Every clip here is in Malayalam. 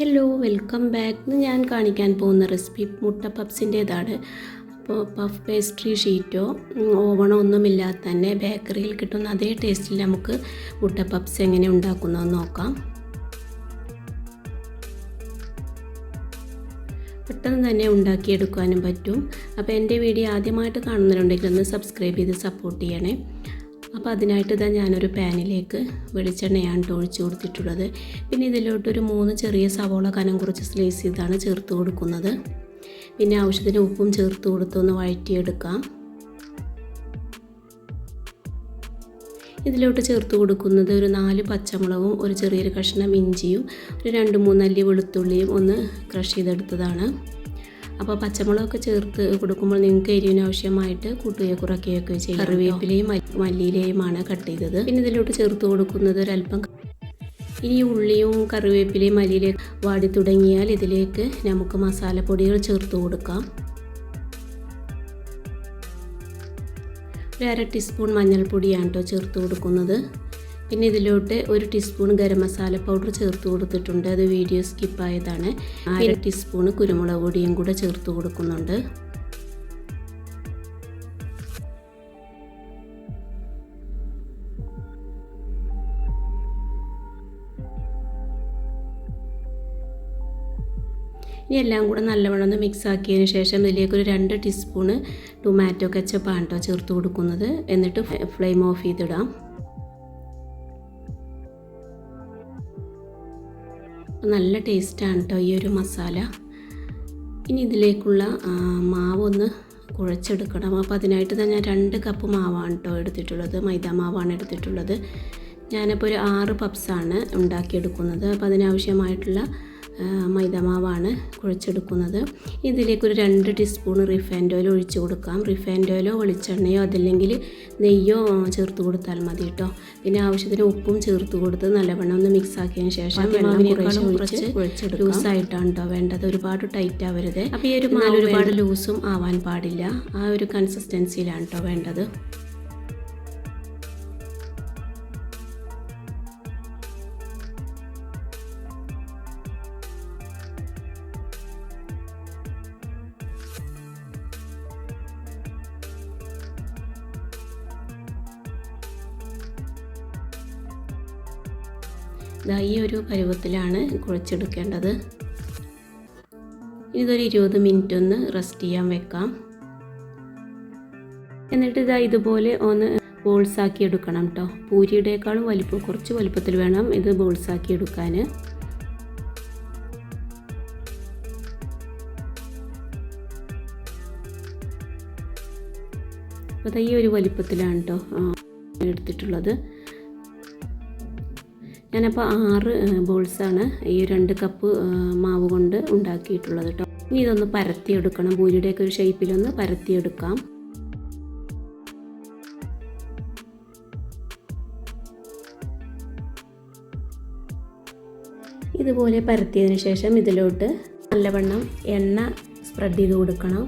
ഹലോ വെൽക്കം ബാക്ക് ഞാൻ കാണിക്കാൻ പോകുന്ന റെസിപ്പി മുട്ട പപ്സിന്റേതാണ് അപ്പോൾ പഫ് പേസ്ട്രി ഷീറ്റോ ഓവണോ ഒന്നുമില്ലാതെ തന്നെ ബേക്കറിയിൽ കിട്ടുന്ന അതേ ടേസ്റ്റിൽ നമുക്ക് മുട്ട പപ്സ് എങ്ങനെ ഉണ്ടാക്കുന്നതെന്ന് നോക്കാം. പെട്ടെന്ന് തന്നെ ഉണ്ടാക്കിയെടുക്കാനും പറ്റും. അപ്പോൾ എന്റെ വീഡിയോ ആദ്യമായിട്ട് കാണുന്നവരുണ്ടെങ്കിൽ ഒന്ന് സബ്സ്ക്രൈബ് ചെയ്ത് സപ്പോർട്ട് ചെയ്യണേ. അപ്പോൾ അതിനായിട്ട് ഇതാ ഞാനൊരു പാനിലേക്ക് വെളിച്ചെണ്ണയാണ് ഒഴിച്ച് കൊടുത്തിട്ടുള്ളത്. പിന്നെ ഇതിലോട്ടൊരു മൂന്ന് ചെറിയ സവോള കനം കുറച്ച് സ്ലൈസ് ചെയ്താണ് ചേർത്ത് കൊടുക്കുന്നത്. പിന്നെ ആവശ്യത്തിന് ഉപ്പും ചേർത്ത് കൊടുത്തൊന്ന് വഴറ്റിയെടുക്കാം. ഇതിലോട്ട് ചേർത്ത് കൊടുക്കുന്നത് ഒരു നാല് പച്ചമുളകും ഒരു ചെറിയൊരു കഷ്ണം ഇഞ്ചിയും ഒരു രണ്ട് മൂന്നല്ലി വെളുത്തുള്ളിയും ഒന്ന് ക്രഷ് ചെയ്തെടുത്തതാണ്. അപ്പോൾ പച്ചമുളകൊക്കെ ചേർത്ത് കൊടുക്കുമ്പോൾ നിങ്ങൾക്ക് എരിവിന് ആവശ്യമായിട്ട് കൂട്ടുകയോ കുറയ്ക്കുകയൊക്കെ ചെയ്യും. കറിവേപ്പിലയും മല്ലിയിലെയുമാണ് കട്ട് ചെയ്തത്. പിന്നെ ഇതിലോട്ട് ചേർത്ത് കൊടുക്കുന്നത് ഒരല്പം ഇനി ഉള്ളിയും കറിവേപ്പിലയും മല്ലിയിലയും വാടി തുടങ്ങിയാൽ ഇതിലേക്ക് നമുക്ക് മസാലപ്പൊടികൾ ചേർത്ത് കൊടുക്കാം. ഒരു അര ടീസ്പൂൺ മഞ്ഞൾപ്പൊടിയാണ് കേട്ടോ ചേർത്ത് കൊടുക്കുന്നത്. പിന്നെ ഇതിലോട്ട് ഒരു ടീസ്പൂൺ ഗരം മസാല പൗഡർ ചേർത്ത് കൊടുത്തിട്ടുണ്ട്. അത് വീഡിയോ സ്കിപ്പായതാണ് അര ടീസ്പൂൺ കുരുമുളക് പൊടിയും കൂടെ ചേർത്ത് കൊടുക്കുന്നുണ്ട്. ഇനി എല്ലാം കൂടെ നല്ലവണ്ണം ഒന്ന് മിക്സ് ആക്കിയതിന് ശേഷം ഇതിലേക്ക് ഒരു രണ്ട് ടീസ്പൂണ് ടൊമാറ്റോ കെച്ചപ്പാണ് കേട്ടോ ചേർത്ത് കൊടുക്കുന്നത്. എന്നിട്ട് ഫ്ലെയിം ഓഫ് ചെയ്തിടാം. നല്ല ടേസ്റ്റാണ് കേട്ടോ ഈ ഒരു മസാല. ഇനി ഇതിലേക്കുള്ള മാവൊന്ന് കുഴച്ചെടുക്കണം. അപ്പോൾ അതിനായിട്ട് തന്നെ ഞാൻ രണ്ട് കപ്പ് മാവാണ് കേട്ടോ എടുത്തിട്ടുള്ളത്. മൈദ മാവാണ് എടുത്തിട്ടുള്ളത്. ഞാനിപ്പോൾ ഒരു ആറ് പപ്സാണ് ഉണ്ടാക്കിയെടുക്കുന്നത്. അപ്പോൾ അതിനാവശ്യമായിട്ടുള്ള മൈദമാവാണ് കുഴച്ചെടുക്കുന്നത്. ഇതിലേക്ക് ഒരു രണ്ട് ടീസ്പൂൺ റിഫൈൻഡ് ഓയിൽ ഒഴിച്ചു കൊടുക്കാം. റിഫൈൻഡ് ഓയിലോ വെളിച്ചെണ്ണയോ അതല്ലെങ്കിൽ നെയ്യോ ചേർത്ത് കൊടുത്താൽ മതി കേട്ടോ പിന്നെ ആവശ്യത്തിന് ഉപ്പും ചേർത്ത് കൊടുത്ത് നല്ലവണ്ണം ഒന്ന് മിക്സ് ആക്കിയതിന് ശേഷം വെള്ളം കുറേശ്ശെ ഒഴിച്ച് ലൂസായിട്ടാണ് കേട്ടോ വേണ്ടത്. ഒരുപാട് ടൈറ്റ് ആവരുത്. അപ്പോൾ ഈ ഒരു മാല ഒരുപാട് ലൂസും ആവാൻ പാടില്ല. ആ ഒരു കൺസിസ്റ്റൻസിയിലാണ് കേട്ടോ വേണ്ടത്. ഈ ഒരു പരുവത്തിലാണ് കുഴച്ചെടുക്കേണ്ടത്. ഇതൊരു ഇരുപത് മിനിറ്റ് ഒന്ന് റെസ്റ്റ് ചെയ്യാൻ വെക്കാം. എന്നിട്ട് ഇതാ ഇതുപോലെ ഒന്ന് ബോൾസ് ആക്കി എടുക്കണം കേട്ടോ പൂരിയുടേക്കാളും വലിപ്പം കുറച്ച് വലിപ്പത്തിൽ വേണം ഇത് ബോൾസ് ആക്കി എടുക്കാൻ. അപ്പോൾ ഈ ഒരു വലിപ്പത്തിലാണ് കേട്ടോ എടുത്തിട്ടുള്ളത്. ഞാനപ്പോൾ ആറ് ബോൾസാണ് ഈ രണ്ട് കപ്പ് മാവ് കൊണ്ട് ഉണ്ടാക്കിയിട്ടുള്ളത് കേട്ടോ ഇനി ഇതൊന്ന് പരത്തിയെടുക്കണം. പൂരിയുടെയൊക്കെ ഒരു ഷേപ്പിലൊന്ന് പരത്തിയെടുക്കാം. ഇതുപോലെ പരത്തിയതിന് ശേഷം ഇതിലോട്ട് നല്ലവണ്ണം എണ്ണ സ്പ്രെഡ് ചെയ്ത് കൊടുക്കണം.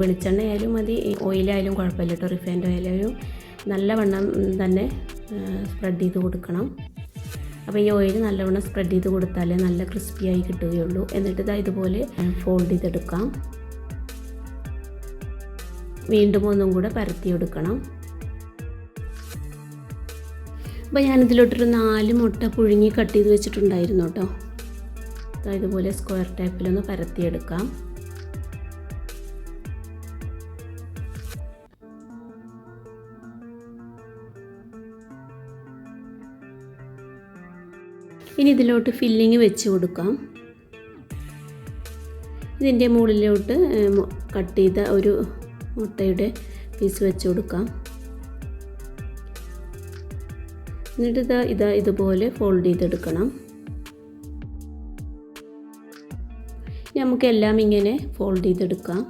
വെളിച്ചെണ്ണ ആയാലും മതി. ഓയിലായാലും കുഴപ്പമില്ല കേട്ടോ റിഫൈൻഡ് ഓയിലായാലും നല്ലവണ്ണം തന്നെ സ്പ്രെഡ് ചെയ്ത് കൊടുക്കണം. അപ്പോൾ ഈ ഓയിൽ നല്ലവണ്ണം സ്പ്രെഡ് ചെയ്ത് കൊടുത്താലേ നല്ല ക്രിസ്പി ആയി കിട്ടുകയുള്ളൂ. എന്നിട്ട് ഇതാ ഇതുപോലെ ഫോൾഡ് ചെയ്തെടുക്കാം. വീണ്ടും ഒന്നും കൂടെ പരത്തിയെടുക്കണം. അപ്പോൾ ഞാനിതിലോട്ടൊരു നാല് മുട്ട പുഴുങ്ങി കട്ട് ചെയ്ത് വെച്ചിട്ടുണ്ടായിരുന്നു കേട്ടോ. ഇതുപോലെ സ്ക്വയർ ടൈപ്പിലൊന്ന് പരത്തിയെടുക്കാം. ഇനി ഇതിലോട്ട് ഫില്ലിങ് വെച്ച് കൊടുക്കാം. ഇതിന്റെ മുകളിലോട്ട് കട്ട് ചെയ്ത ഒരു മുട്ടയുടെ പീസ് വെച്ച് കൊടുക്കാം. എന്നിട്ട് ഇതാ ഇതാ ഇതുപോലെ ഫോൾഡ് ചെയ്തെടുക്കണം. നമുക്കെല്ലാം ഇങ്ങനെ ഫോൾഡ് ചെയ്തെടുക്കാം.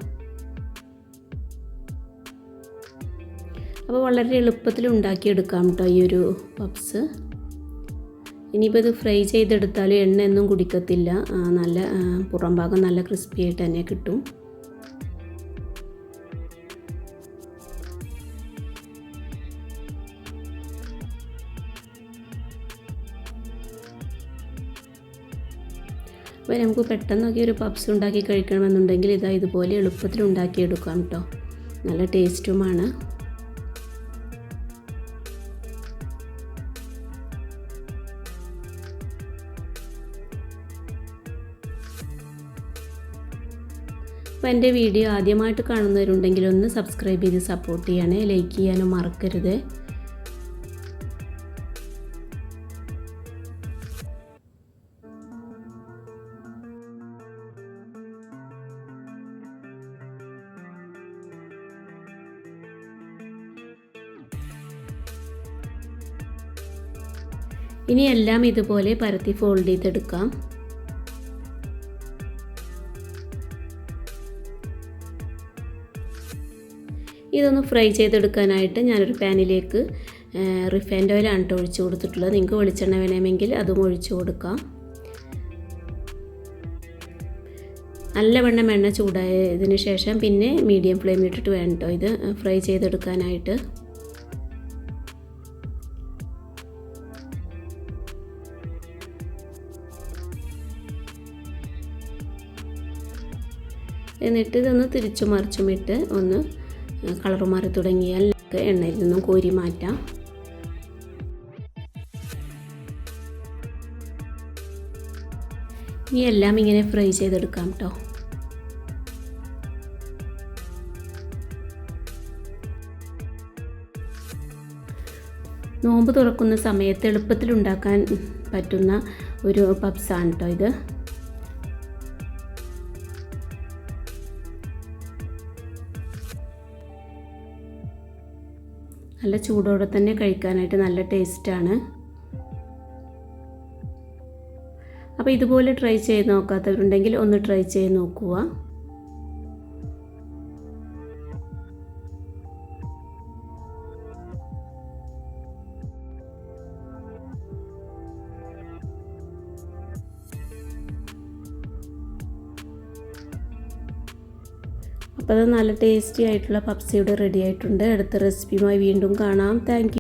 അപ്പോൾ വളരെ എളുപ്പത്തിൽ ഉണ്ടാക്കിയെടുക്കാം കേട്ടോ ഈ ഒരു പപ്സ് ഇനിയിപ്പോൾ ഇത് ഫ്രൈ ചെയ്തെടുത്താൽ എണ്ണയൊന്നും കുടിക്കത്തില്ല. നല്ല പുറം ഭാഗം നല്ല ക്രിസ്പി ആയിട്ട് തന്നെ കിട്ടും. അപ്പോൾ നമുക്ക് പെട്ടെന്നൊക്കെ ഒരു പപ്സ് ഉണ്ടാക്കി കഴിക്കണമെന്നുണ്ടെങ്കിൽ ഇതാ ഇതുപോലെ എളുപ്പത്തിൽ ഉണ്ടാക്കിയെടുക്കാം കേട്ടോ നല്ല ടേസ്റ്റുമാണ് അപ്പോൾ എന്റെ വീഡിയോ ആദ്യമായിട്ട് കാണുന്നവരുണ്ടെങ്കിൽ ഒന്ന് സബ്സ്ക്രൈബ് ചെയ്ത് സപ്പോർട്ട് ചെയ്യണേ. ലൈക്ക് ചെയ്യാനും മറക്കരുത്. ഇനി എല്ലാം ഇതുപോലെ പരത്തി ഫോൾഡ് ചെയ്തെടുക്കാം. ഇതൊന്ന് ഫ്രൈ ചെയ്തെടുക്കാനായിട്ട് ഞാനൊരു പാനിലേക്ക് റിഫൈൻഡ് ഓയിലാണ് കേട്ടോ ഒഴിച്ച് കൊടുത്തിട്ടുള്ളത്. നിങ്ങൾക്ക് വെളിച്ചെണ്ണ വേണമെങ്കിൽ അതും ഒഴിച്ച് കൊടുക്കാം. നല്ലവണ്ണം എണ്ണ ചൂടായതിന് ശേഷം പിന്നെ മീഡിയം ഫ്ലെയിമിലിട്ടിട്ട് വേണം കേട്ടോ ഇത് ഫ്രൈ ചെയ്തെടുക്കാനായിട്ട്. എന്നിട്ട് ഇതൊന്ന് തിരിച്ചു മറിച്ചുമിട്ട് ഒന്ന് കളർ മാറി തുടങ്ങിയാൽ എണ്ണയിൽ നിന്നും കോരി മാറ്റാം. ഇനി എല്ലാം ഇങ്ങനെ ഫ്രൈ ചെയ്തെടുക്കാം കേട്ടോ നോമ്പ് തുറക്കുന്ന സമയത്ത് എളുപ്പത്തിൽ ഉണ്ടാക്കാൻ പറ്റുന്ന ഒരു പപ്സാണ് കേട്ടോ ഇത്. നല്ല ചൂടോടെ തന്നെ കഴിക്കാനായിട്ട് നല്ല ടേസ്റ്റാണ്. അപ്പോൾ ഇതുപോലെ ട്രൈ ചെയ്ത് നോക്കാത്തവരുണ്ടെങ്കിൽ ഒന്ന് ട്രൈ ചെയ്ത് നോക്കുക. അപ്പോൾ അത് നല്ല ടേസ്റ്റി ആയിട്ടുള്ള പപ്സിയുടെ റെഡി ആയിട്ടുണ്ട്. അടുത്ത റെസിപ്പിയുമായി വീണ്ടും കാണാം. താങ്ക്